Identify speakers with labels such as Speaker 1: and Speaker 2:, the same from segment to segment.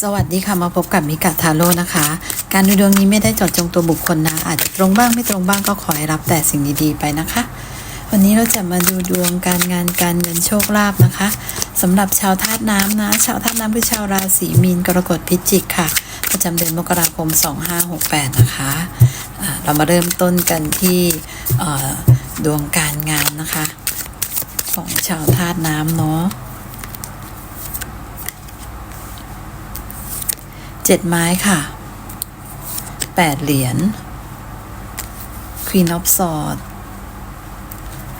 Speaker 1: สวัสดีค่ะมาพบกับมิกะทาโร่นะคะ การดูดวงนี้ไม่ได้เจาะจงตัวบุคคลนะ อาจจะตรงบ้างไม่ตรงบ้างก็ขอให้รับแต่สิ่งดีๆไปนะคะ วันนี้เราจะมาดูดวงการงานการเงินโชคลาภนะคะสำหรับชาวธาตุน้ำนะ ชาวธาตุน้ำคือชาวราศีมีนกรกฎพิจิกค่ะ ประจำเดือนมกราคม 2568 นะคะอ่าเรามาเริ่มต้นกันที่ดวงการงานนะคะ ของชาวธาตุน้ำเนาะ เจ็ดไม้ค่ะแปดเหรียญ Queen of Swords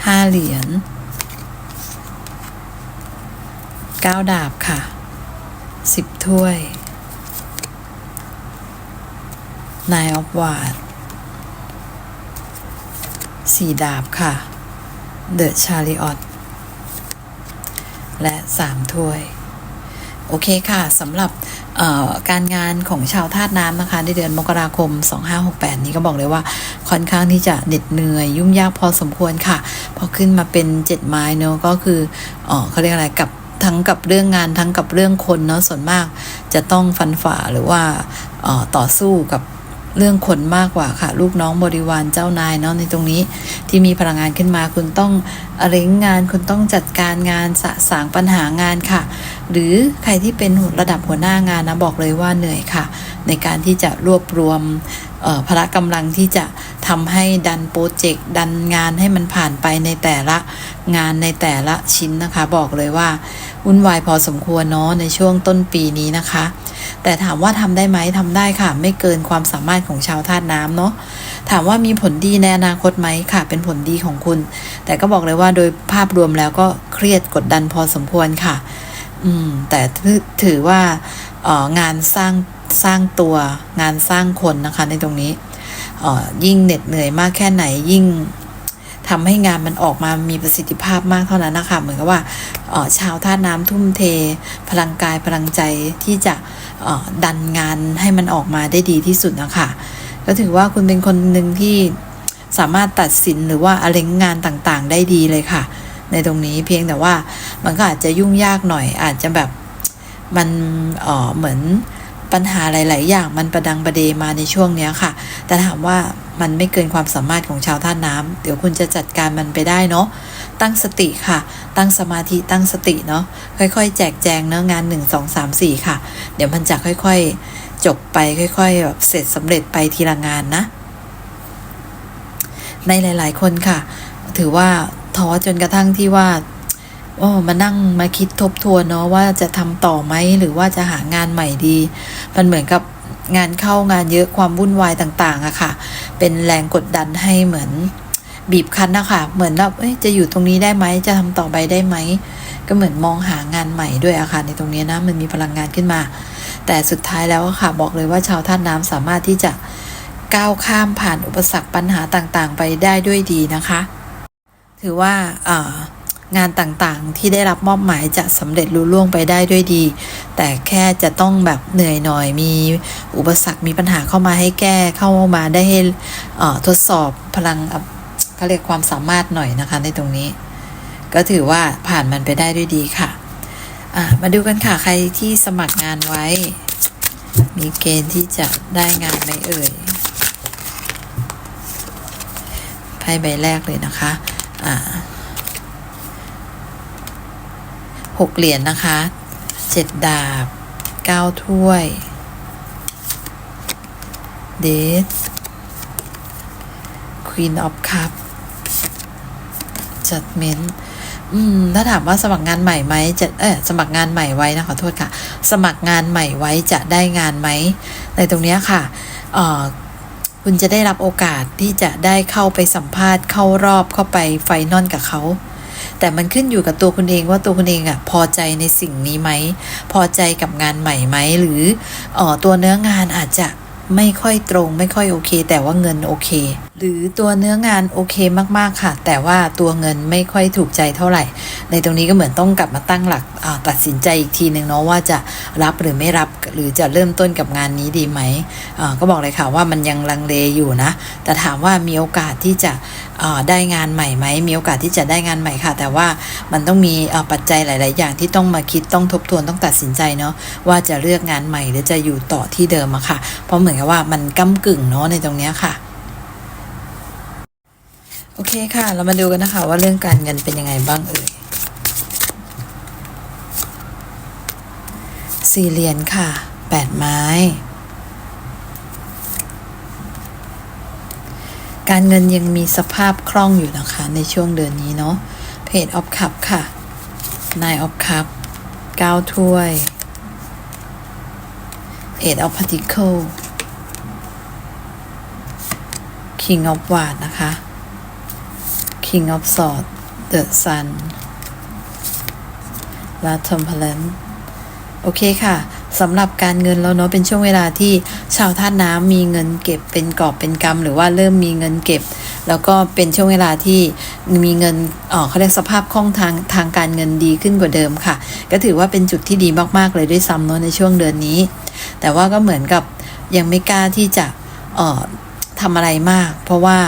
Speaker 1: ห้าเหรียญเก้าดาบค่ะสิบถ้วย Nine of Wands สี่ดาบค่ะ The Chariot และสามถ้วย โอเคค่ะสำหรับ การงานของชาวธาตุน้ำนะคะ ในเดือนมกราคม 2568 นี้ก็บอกเลยว่าค่อนข้างที่จะเหน็ดเหนื่อย ยุ่งยากพอสมควรค่ะ พอขึ้นมาเป็นเจ็ดไม้เนอะก็คือเอเขาเรียกอะไรกับทั้งกับเรื่องงานทั้งกับเรื่องคนเนาะส่วนมากจะต้องฟันฝ่าหรือว่าต่อสู้กับ เรื่องคนมากกว่าค่ะ ลูกน้องบริวารเจ้านายเนาะในตรงนี้ ที่มีพลังงานขึ้นมาคุณต้องเร่งงาน คุณต้องจัดการงานสะสางปัญหางานค่ะ หรือใครที่เป็นระดับหัวหน้างานนะบอกเลยว่าเหนื่อยค่ะ ในการที่จะรวบรวมพละกำลังที่จะทำให้ดันโปรเจกต์ดันงานให้มันผ่านไปในแต่ละงานในแต่ละชิ้นนะคะ บอกเลยว่าวุ่นวายพอสมควรเนาะในช่วงต้นปีนี้นะคะ แต่ถามว่าทำได้ไหมทำได้ค่ะ ไม่เกินความสามารถของชาวธาตุน้ำเนาะถามว่ามีผลดีในอนาคตไหมค่ะ เป็นผลดีของคุณ แต่ก็บอกเลยว่าโดยภาพรวมแล้วก็เครียดกดดันพอสมควรค่ะ อืม แต่ถือว่าเอ่องานสร้างสร้างตัวงานสร้างคนนะคะในตรงนี้เอ่อยิ่งเหน็ดเหนื่อยมากแค่ไหนยิ่ง ทำให้งานมันออกมามีประสิทธิภาพมากเท่านั้นนะคะเหมือนกับว่าชาวท่าน้ำทุ่มเท พลังกายพลังใจที่จะดันงานให้มันออกมาได้ดีที่สุดนะคะก็ถือว่าคุณเป็นคนหนึ่งที่สามารถตัดสินหรือว่าอเล็งงานต่างๆ ได้ดีเลยค่ะ ในตรงนี้เพียงแต่ว่ามันก็อาจจะยุ่งยากหน่อย อาจจะแบบมันเออเหมือนปัญหาหลาย ๆ อย่างมันประดังประเดมาในช่วงเนี้ยค่ะ แต่ถามว่า มันไม่เกินความสามารถของชาวท่าน้ำเดี๋ยวคุณจะจัดการมันไปได้เนาะตั้งสติค่ะ ตั้งสมาธิตั้งสติเนาะค่อยๆ แจกแจงเนื้องาน 1 2 3 4 ค่ะ เดี๋ยวมันจะค่อยๆ จบไปค่อยๆแบบเสร็จสำเร็จไปทีละงานนะ ในหลาย ๆ คนค่ะ ถือว่าท้อจนกระทั่งที่ว่าโอ้มานั่งมาคิดทบทวนเนาะว่าจะทำต่อไหมหรือว่าจะหางานใหม่ดี มันเหมือนกับ งานเข้างานเยอะความวุ่นวายต่างๆอะค่ะ เป็นแรงกดดันให้เหมือนบีบคั้นนะคะ เหมือนแบบจะอยู่ตรงนี้ได้ไหมจะทำต่อไปได้ไหม ก็เหมือนมองหางานใหม่ด้วยอะค่ะ ในตรงนี้นะมันมีพลังงานขึ้นมา แต่สุดท้ายแล้วค่ะ บอกเลยว่าชาวท่าน้ำสามารถที่จะก้าวข้ามผ่านอุปสรรคปัญหาต่างๆ ไปได้ด้วยดีนะคะ ถือว่าอ่อ งานต่างๆ ที่ได้รับมอบหมายจะสำเร็จลุล่วงไปได้ด้วยดี แต่แค่จะต้องแบบเหนื่อยหน่อย มีอุปสรรค มีปัญหาเข้ามาให้แก้ เข้ามาได้ให้ทดสอบพลังเขาเรียกความสามารถหน่อยนะคะในตรงนี้ ก็ถือว่าผ่านมันไปได้ด้วยดีค่ะอะมาดูกันค่ะ ใครที่สมัครงานไว้ มีเกณฑ์ที่จะได้งานไหมเอ่ยไพ่ใบแรกเลยนะคะ อ่า หกเหรียญนะคะเจ็ดดาบเก้าถ้วย เดทควีนออฟคัพจัดเมนอืม ถ้าถามว่าสมัครงานใหม่ไหมจะเออสมัครงานใหม่ไว้นะขอโทษค่ะ สมัครงานใหม่ไว้จะได้งานไหม ในตรงนี้ค่ะเอ่อคุณจะได้รับโอกาสที่จะได้เข้าไปสัมภาษณ์เข้ารอบเข้าไปไฟนอลกับเขา แต่มันขึ้นอยู่กับตัวคุณเองว่าตัวคุณเองอะพอใจในสิ่งนี้ไหม พอใจกับงานใหม่ไหมหรือเออตัวเนื้องานอาจจะไม่ค่อยตรง ไม่ค่อยโอเค แต่ว่าเงินโอเค หรือตัวเนื้องานโอเคมาก ๆ ค่ะ แต่ว่าตัวเงินไม่ค่อยถูกใจเท่าไหร่ ในตรงนี้ก็เหมือนต้องกลับมาตั้งหลักตัดสินใจอีกทีหนึ่งเนาะว่าจะรับหรือไม่รับหรือจะเริ่มต้นกับงานนี้ดีไหมก็บอกเลยค่ะว่ามันยังลังเลอยู่นะ แต่ถามว่ามีโอกาสที่จะได้งานใหม่ไหมมีโอกาสที่จะได้งานใหม่ค่ะ แต่ว่ามันต้องมีปัจจัยหลาย ๆ อย่างที่ต้องมาคิดต้องทบทวนต้องตัดสินใจเนาะว่าจะเลือกงานใหม่หรือจะอยู่ต่อที่เดิมอะค่ะ เพราะเหมือนกับว่ามันก้ากึ่งเนาะในตรงนี้ค่ะ โอเคค่ะ เรามาดูกันนะคะ ว่าเรื่องการเงินเป็นยังไงบ้างเอ่ยสี่เหรียญค่ะแปดไม้ การเงินยังมีสภาพคล่องอยู่นะคะ ในช่วงเดือนนี้เนาะเพจออฟคัพค่ะนายออฟคัพเก้าถ้วยเอ็ดออฟพาร์ติเคิลคิงออฟวาดนะคะ King of Swords The Sun และ Temperance โอเคค่ะสำหรับการเงินแล้วเนาะเป็นช่วงเวลาที่ชาวธาตุน้ำมีเงินเก็บเป็นกอบเป็นกำหรือว่าเริ่มมีเงินเก็บ แล้วก็เป็นช่วงเวลาที่มีเงินเออเขาเรียกสภาพคล่องทางทางการเงินดีขึ้นกว่าเดิมค่ะ ก็ถือว่าเป็นจุดที่ดีมากๆเลยด้วยซ้ำเนาะในช่วงเดือนนี้ แต่ว่าก็เหมือนกับยังไม่กล้าที่จะเออทำอะไรมาก เพราะว่า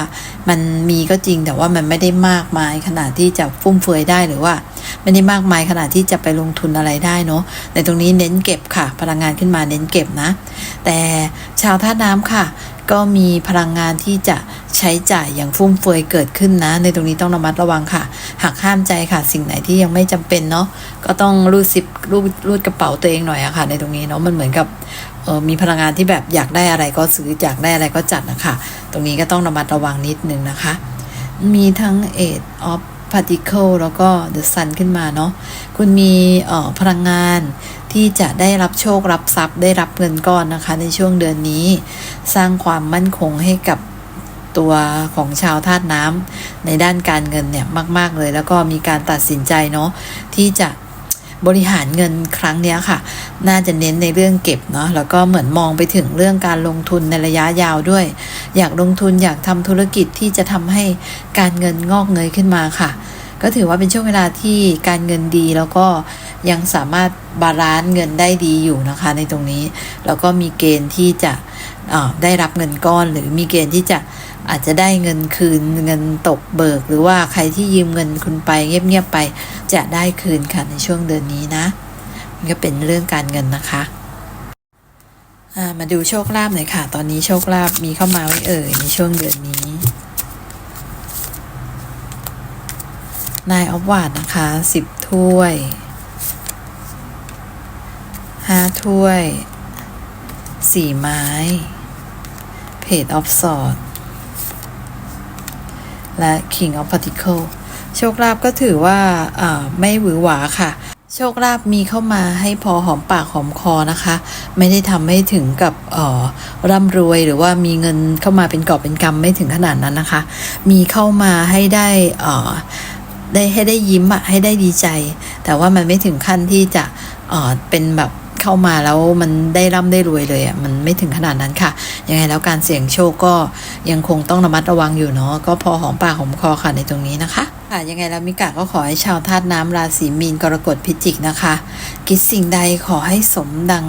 Speaker 1: มันมีก็จริงแต่ว่ามันไม่ได้มากมายขนาดที่จะฟุ่มเฟือยได้หรือว่า ไม่ได้มากมายขนาดที่จะไปลงทุนอะไรได้เนาะในตรงนี้เน้นเก็บค่ะ พลังงานขึ้นมาเน้นเก็บนะ แต่ชาวท่าน้ำค่ะ ก็มีพลังงานที่จะ ใช้จ่ายอย่างฟุ่มเฟือยเกิดขึ้นนะ ในตรงนี้ต้องระมัดระวังค่ะหักห้ามใจค่ะ สิ่งไหนที่ยังไม่จำเป็นเนาะก็ต้องรูดซิปรูดรูดกระเป๋าตัวเองหน่อยอะค่ะ ในตรงนี้เนาะมันเหมือนกับออมีพลังงานที่แบบอยากได้อะไรก็ซื้ออยากได้อะไรก็จัดนะคะตรงนี้ก็ต้องระมัดระวังนิดนึงนะคะ มีทั้ง Eight of Particle แล้วก็ The Sun ขึ้นมาเนาะคุณมีออพลังงานที่จะได้รับโชครับทรัพย์ ได้รับเงินก้อนนะคะ ในช่วงเดือนนี้ สร้างความมั่นคงให้กับ ตัวของชาวธาตุน้ำในด้านการเงินเนี่ยมาก ๆ เลย แล้วก็มีการตัดสินใจเนาะที่จะบริหารเงินครั้งเนี้ยค่ะ น่าจะเน้นในเรื่องเก็บเนาะ แล้วก็เหมือนมองไปถึงเรื่องการลงทุนในระยะยาวด้วย อยากลงทุนอยากทำธุรกิจที่จะทำให้การเงินงอกเงยขึ้นมาค่ะ ก็ถือว่าเป็นช่วงเวลาที่การเงินดีแล้วก็ยังสามารถบาลานซ์เงินได้ดีอยู่นะคะ ในตรงนี้ แล้วก็มีเกณฑ์ที่จะ ได้รับเงินก้อน หรือมีเกณฑ์ที่จะอาจจะได้เงินคืนเงินตกเบิก หรือว่าใครที่ยืมเงินคุณไปเงียบๆไป จะได้คืนค่ะในช่วงเดือนนี้นะมันก็เป็นเรื่องการเงินนะคะามาดูโชคลาภหน่อยค่ะ ตอนนี้โชคลาภมีเข้ามาไว้เอ่ยในช่วงเดือนนี้นายออฟวาดนะคะสิบถ้วยห้าถ้วยสี่ไม้ เพจออฟสอดและ King of Particle โชคลาภก็ถือว่าไม่หวือหวาค่ะ โชคลาภมีเข้ามาให้พอหอมปากหอมคอนะคะ ไม่ได้ทำให้ถึงกับร่ำรวยหรือว่ามีเงินเข้ามาเป็นกอบเป็นกำไม่ถึงขนาดนั้นนะคะ มีเข้ามาให้ได้ได้ให้ได้ยิ้มอะให้ได้ดีใจ แต่ว่ามันไม่ถึงขั้นที่จะเป็นแบบ เข้ามาแล้วมันได้ร่ำได้รวยเลยอะมันไม่ถึงขนาดนั้นค่ะ ยังไงแล้วการเสี่ยงโชคก็ยังคงต้องระมัดระวังอยู่เนาะก็พอหอมปากหอมคอค่ะในตรงนี้นะคะค่ะยังไงแล้วมิกะก็ขอให้ชาวธาตุน้ำราศีมีนกรกฎพิจิกนะคะ คิดสิ่งใดขอให้สมดัง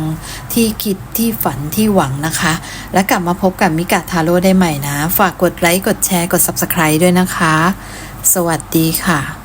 Speaker 1: ที่คิดที่ฝันที่หวังนะคะ และกลับมาพบกับมิกะทาโร่ได้ใหม่นะ ฝากกดไลค์กดแชร์กด subscribe ด้วยนะคะ สวัสดีค่ะ